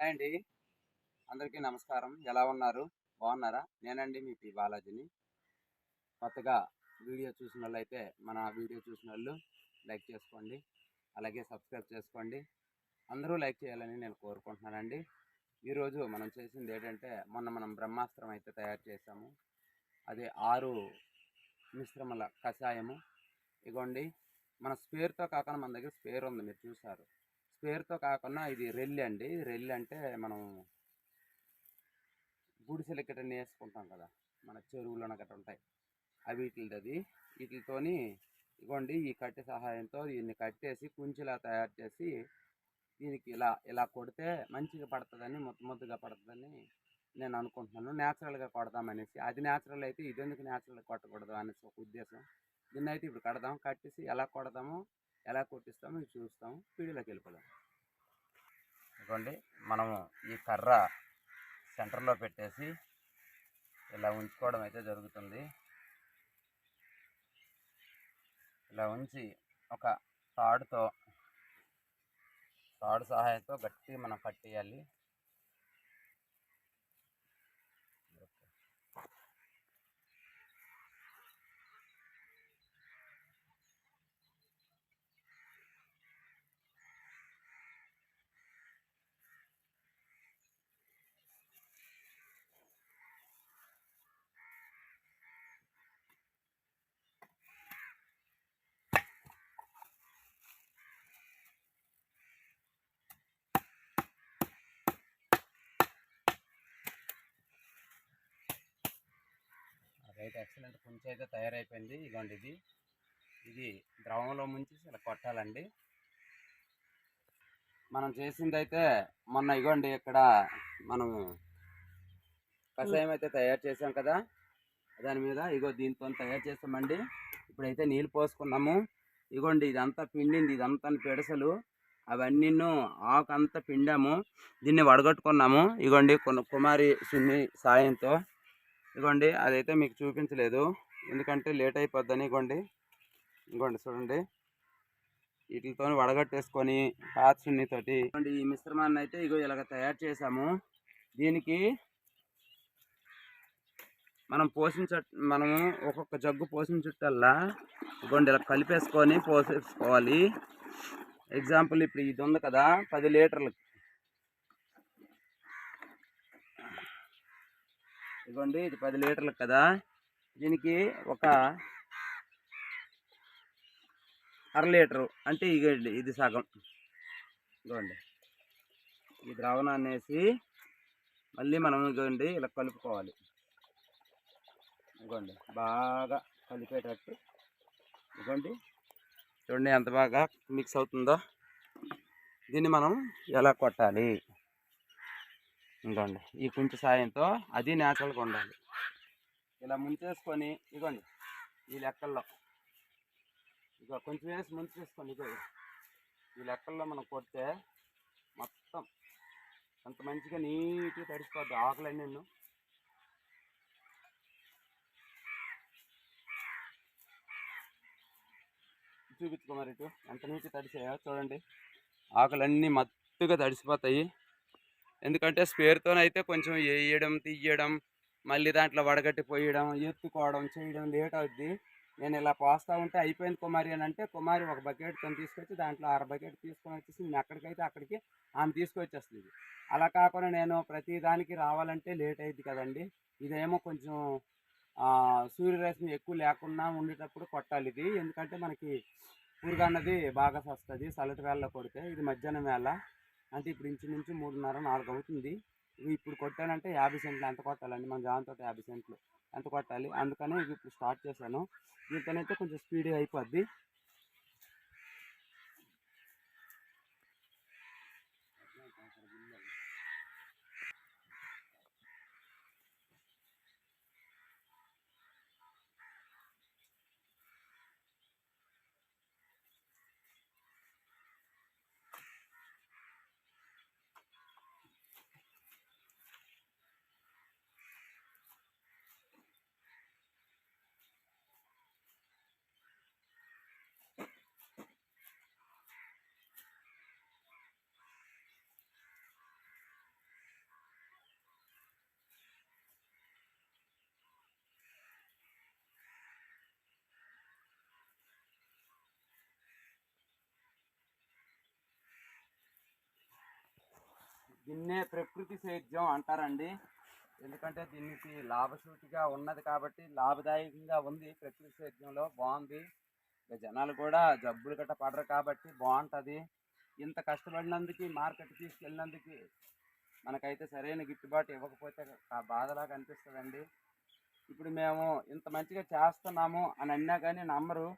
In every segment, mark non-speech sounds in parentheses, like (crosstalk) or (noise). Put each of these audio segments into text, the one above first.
అండి. అందరికీ నమస్కారం. ఎలా ఉన్నారు? బాగున్నారా? నేనండి మీ పి బాలాజీని. కొత్తగా వీడియో చూసిన వాళ్ళైతే మన వీడియో చూసిన వాళ్ళు లైక్ చేసుకోండి. అలాగే సబ్స్క్రైబ్ చేసుకోండి. అందరూ లైక్ చేయాలని నేను కోరుకుంటున్నానండి. ఈరోజు మనం చేసింది ఏంటంటే మొన్న మనం బ్రహ్మాస్త్రం అయితే తయారు చేసాము అది ఆరు మిశ్రమల కషాయము. ఇగోండి మన స్పేర్తో కాకుండా మన దగ్గర స్పేర్ ఉంది మీరు చూసారు స్పేర్తో కాకుండా ఇది రెల్లి అండి. రెల్లి అంటే మనం గుడిసెలు ఇక్కడ వేసుకుంటాం కదా మన చెరువులోన గట్ట ఉంటాయి. అవి వీటిది అది వీటితోని ఇగోండి ఈ కట్టె సహాయంతో దీన్ని కట్టేసి కుంచిలా తయారు చేసి దీనికి ఇలా ఇలా కొడితే మంచిగా పడుతుందని ముద్ద ముద్దగా పడుతుందని నేను అనుకుంటున్నాను. న్యాచురల్గా కొడదామనేసి. అది న్యాచురల్ అయితే ఇది ఎందుకు న్యాచురల్గా కొట్టకూడదు అనేసి ఒక ఉద్దేశం. దీన్ని అయితే ఇప్పుడు కడదాం. కట్టేసి ఎలా కొడదామో ఎలా కొట్టిస్తామో ఇది చూస్తాము. పీడిలోకి వెళ్ళిపోదాం. ఇదిగోండి మనము ఈ కర్ర సెంటర్లో పెట్టేసి ఇలా ఉంచుకోవడం అయితే జరుగుతుంది. ఇలా ఉంచి ఒక తాడుతో తాడు సహాయంతో గట్టిగా మనం కట్టేయాలి. అయితే ఎక్సలెంట్ కుంచి అయితే తయారైపోయింది. ఇదిగోండి ఇది. ఇది ద్రవంలో ముంచి ఇలా కొట్టాలండి. మనం చేసింది అయితే మొన్న ఇగోండి ఇక్కడ మనం కషాయం అయితే తయారు చేసాం కదా. దాని మీద ఇగో దీంతో తయారు చేస్తామండి. ఇప్పుడైతే నీళ్ళు పోసుకున్నాము. ఇగోండి ఇదంతా పిండింది. ఇదంతా పిడసలు. అవన్నీ ఆకు అంతా పిండాము. దీన్ని వడగట్టుకున్నాము. ఇగోండి కొన్ని కుమారి సున్ని సాయంతో. ఇగోండి అదైతే మీకు చూపించలేదు. ఎందుకంటే లేట్ అయిపోద్దని ఇగోండి. ఇగోండి చూడండి. వీటితో వడగట్టేసుకొని పాత సున్నితోటి. ఈ మిశ్రమాన్ని అయితే ఇగో ఇలాగ తయారు చేసాము దీనికి మనం పోషించ మనము ఒక్కొక్క జగ్గు పోషించుట్టల్లా ఇగోండి ఇలా కలిపేసుకొని పోసేసుకోవాలి. ఎగ్జాంపుల్ ఇప్పుడు ఇది ఉంది కదా పది లీటర్లు ఇదిగోండి ఇది పది లీటర్లు కదా. దీనికి ఒక అర లీటరు అంటే ఇగోండి ఇది సగం. ఇదిగోండి. ఈ ద్రావణాన్ని వేసి మళ్ళీ మనం ఇదిగోండి ఇలా కలుపుకోవాలి. ఇదిగోండి బాగా కలిపేటట్టు. ఇదిగోండి. చూడండి ఎంత బాగా మిక్స్ అవుతుందో. దీన్ని మనం ఎలా కొట్టాలి? ఇదిగోండి ఈ కుంచి సాయంతో అది న్యాచురల్గా ఉండాలి. ఇలా ముంచేసుకొని ఇదిగోండి ఈ లెక్కల్లో. ఇక కొంచెం వేసి ముంచేసుకొని ఇక ఈ లెక్కల్లో మనం కొడితే మొత్తం అంత మంచిగా నీట్గా తడిసిపోద్ది ఆకులన్నీ నిన్ను చూపించుకో మరి ఇటు. ఎంత నీట్గా తడిసాయో చూడండి. ఆకులన్నీ మత్తుగా తడిసిపోతాయి. ఎందుకంటే స్పేర్తోనైతే కొంచెం వేయడం తీయడం మళ్ళీ దాంట్లో వడగట్టి పోయడం ఎత్తుకోవడం చేయడం లేట్ అవుద్ది. నేను ఇలా పోస్తా ఉంటే అయిపోయింది కుమారి అని అంటే కుమారి ఒక బకెట్ తను తీసుకొచ్చి దాంట్లో అర బకెట్ తీసుకొని వచ్చేసి నేను ఎక్కడికైతే అక్కడికి ఆమె తీసుకొచ్చేస్తుంది. అలా కాకుండా నేను ప్రతి దానికి రావాలంటే లేట్ అయింది కదండి. ఇదేమో కొంచెం సూర్యరశ్మి ఎక్కువ లేకుండా ఉండేటప్పుడు కొట్టాలి ఇది. ఎందుకంటే మనకి పురుగు అన్నది బాగా వస్తుంది చల్లటి వేళలో కొడితే ఇది మధ్యాహ్నం వేళ. అంటే ఇప్పుడు ఇంచుమించు మూడున్నర నాలుగు అవుతుంది. ఇవి ఇప్పుడు కొట్టానంటే యాభై సెంట్లు ఎంత కొట్టాలండి? మన జాన్ తోట యాభై సెంట్లు ఎంత కొట్టాలి? అందుకనే ఇవి ఇప్పుడు స్టార్ట్ చేశాను. దీంతోనైతే కొంచెం స్పీడ్గా అయిపోద్ది. దీన్నే ప్రకృతి సేద్యం అంటారండి. ఎందుకంటే దీనికి లాభసూటిగా ఉన్నది కాబట్టి లాభదాయకంగా ఉంది ప్రకృతి సేద్యంలో. బాగుంది. జనాలు కూడా జబ్బులు గట్ట పడరు కాబట్టి బాగుంటుంది. ఇంత కష్టపడినందుకు మార్కెట్ తీసుకెళ్ళినందుకు మనకైతే సరైన గిట్టుబాటు ఇవ్వకపోతే ఆ బాధలాగా అనిపిస్తుందండి. ఇప్పుడు మేము ఇంత మంచిగా చేస్తున్నాము అని అన్నా కానీ నమ్మరు.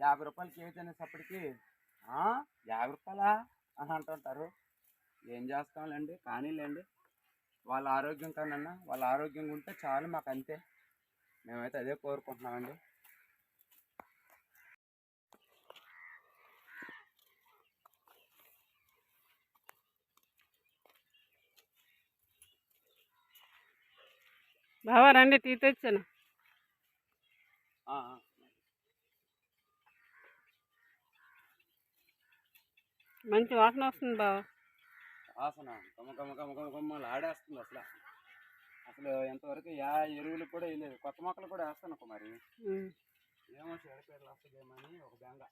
యాభై రూపాయలు కేజీ అనేసప్పటికి యాభై రూపాయలా? అని అంటుంటారు. ఏం చేస్తాంలేండి? కానీలేండి. వాళ్ళ ఆరోగ్యం కన్నా వాళ్ళ ఆరోగ్యంగా ఉంటే చాలు మాకు అంతే మేమైతే అదే కోరుకుంటున్నామండి. బావా రండి టీ తెచ్చాను. మంచి వాసన వస్తుంది బావ. వాసన. గమ గమ గమ గమ గమ్మలు ఆడేస్తుంది అసలు. అసలు ఎంతవరకు యా ఎరువులు కూడా వేయలేదు కొత్త మొక్కలు కూడా వేస్తాను ఒక మరి. ఏమో చెడపేటలు వస్తుందేమని ఒక బెంగ.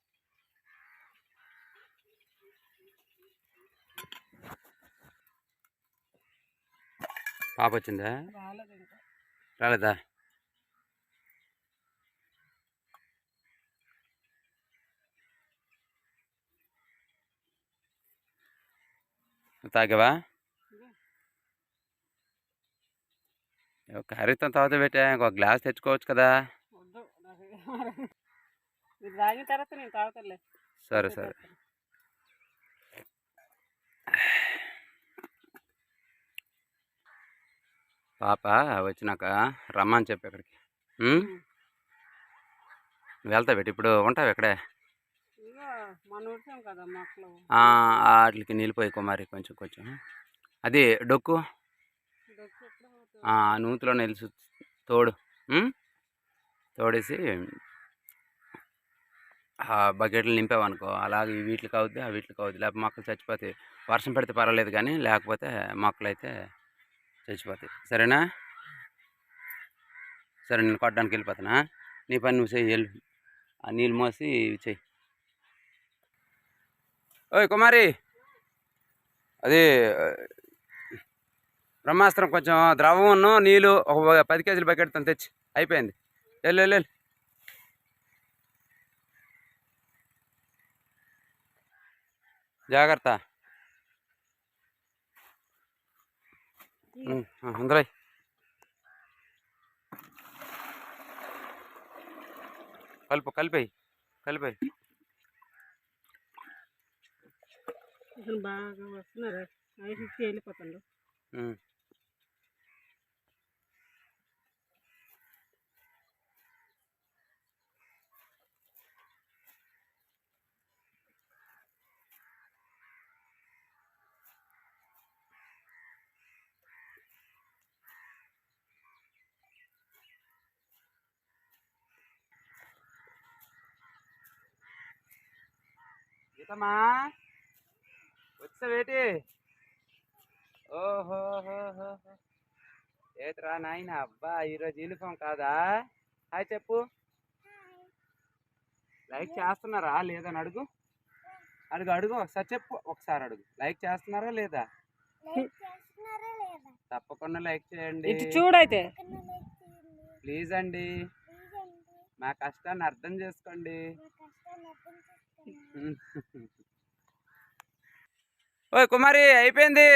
పాప వచ్చిందా? రాలేదు? తాగావా? కర్రీతో తాగుతూ పెట్టా ఇంకో గ్లాస్ తెచ్చుకోవచ్చు కదా. తర్వాత సరే సరే. పాప వచ్చినాక రమ్మని చెప్పి ఇక్కడికి. వెళ్తావు? పెట్టి ఇప్పుడు ఉంటావు ఇక్కడే ఇదిగో మన ఊడ్చాం కదా మొక్కలు ఆ, వాటికి నిలిపోయి కుమారి కొంచెం కొంచెం. అది డొక్కు? నూతిలో నిలుసు తోడు? తోడేసి ఆ బకెట్లు నింపావనుకో అలాగే ఈ వీటికి అవుద్ది ఆ వీటికి అవుద్ది లేకపోతే మొక్కలు చచ్చిపోతాయి వర్షం పడితే పర్వాలేదు కానీ లేకపోతే మొక్కలు అయితే చచ్చిపోతాయి. సరేనా? సరే నేను కొట్టడానికి వెళ్ళిపోతానా? నీ పని నువ్వు చెయ్యి వెళ్ళు. ఆ నీళ్ళు మోసి ఇవి చెయ్యి. ఓయ్ కుమారి. అది బ్రహ్మాస్త్రం కొంచెం ద్రవమును నీళ్ళు ఒక పది కేజీల బకెట్ తను తెచ్చి అయిపోయింది. వెళ్ళు వెళ్ళు జాగ్రత్త. అందరూ అందులో కలుపు కలిపేయి కలిపేయి. అసలు బాగా వస్తున్నారు. ఐదు ఇచ్చి వెళ్ళిపోతాడు ఉమ్. గీతమ్మా. వచ్చావేటి ఓహో ఏతరా నాయన? అబ్బా ఈరోజు యూనిఫామ్ కాదా? హాయ్ చెప్పు. లైక్ చేస్తున్నారా? లేదని అడుగు. అడుగు అడుగు. ఒకసారి చెప్పు. ఒకసారి అడుగు. లైక్ చేస్తున్నారా లేదా? లైక్ చేస్తున్నారా లేదా తప్పకుండా లైక్ చేయండి చూడైతే ప్లీజ్ అండి. మా కష్టాన్ని అర్థం చేసుకోండి. (laughs) ఓ కుమారి అయిపోయింది.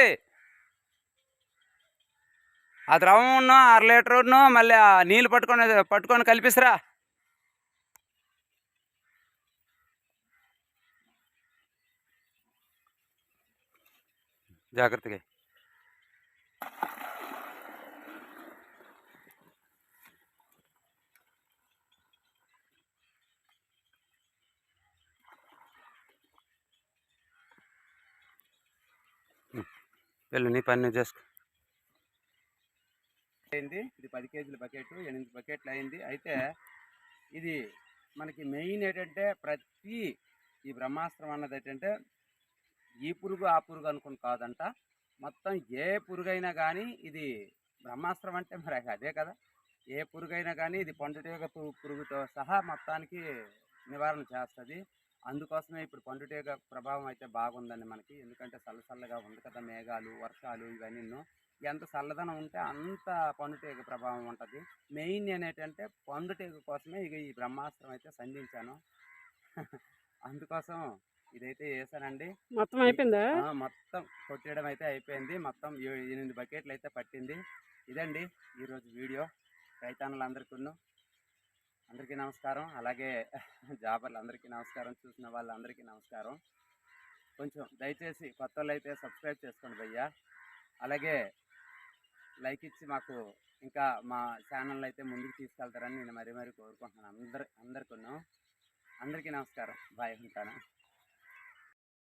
ఆ ద్రవం ఉన్న అర లీటర్ను మళ్ళీ ఆ నీళ్ళు పట్టుకొని పట్టుకొని కలిపిస్తురా జాగ్రత్తగా వెళ్ళు నీ పని నువ్వు చేసుకో. అయింది. ఇది పది కేజీల బకెట్ ఎనిమిది బకెట్లు అయింది. అయితే ఇది మనకి మెయిన్ ఏంటంటే ప్రతి ఈ బ్రహ్మాస్త్రం అన్నది ఏంటంటే ఈ పురుగు ఆ పురుగు అనుకుని కాదంట. మొత్తం ఏ పురుగైనా కానీ ఇది బ్రహ్మాస్త్రం అంటే మరి అదే కదా. ఏ పురుగైనా కానీ ఇది పండుటీగ పురుగుతో సహా మొత్తానికి నివారణ చేస్తుంది. అందుకోసమే ఇప్పుడు పండుటేగ ప్రభావం అయితే బాగుందండి మనకి. ఎందుకంటే చల్ల చల్లగా ఉంది కదా మేఘాలు వర్షాలు ఇవన్నీ ఎంత చల్లదనం ఉంటే అంత పండుటేగ ప్రభావం ఉంటుంది. మెయిన్ ఏంటంటే పండుటేగ కోసమే ఇక ఈ బ్రహ్మాస్త్రం అయితే సంధించాను. అందుకోసం ఇదైతే వేసానండి మొత్తం అయిపోయిందా? మొత్తం కొట్టేయడం అయితే అయిపోయింది. మొత్తం ఎనిమిది బకెట్లు అయితే పట్టింది. ఇదండి ఈరోజు వీడియో. రైతానులందరికీ అందరికీ నమస్కారం. అలాగే జాబర్లు అందరికీ నమస్కారం చూసిన వాళ్ళందరికీ నమస్కారం. కొంచెం దయచేసి కొత్త వాళ్ళు అయితే సబ్స్క్రైబ్ చేసుకోండి భయ్యా. అలాగే లైక్ ఇచ్చి మాకు ఇంకా మా ఛానల్ అయితే ముందుకు తీసుకెళ్తారని నేను మరీ మరీ కోరుకుంటున్నాను. అందరి అందరికీ అందరికీ నమస్కారం. బాయ్ ఉంటాను.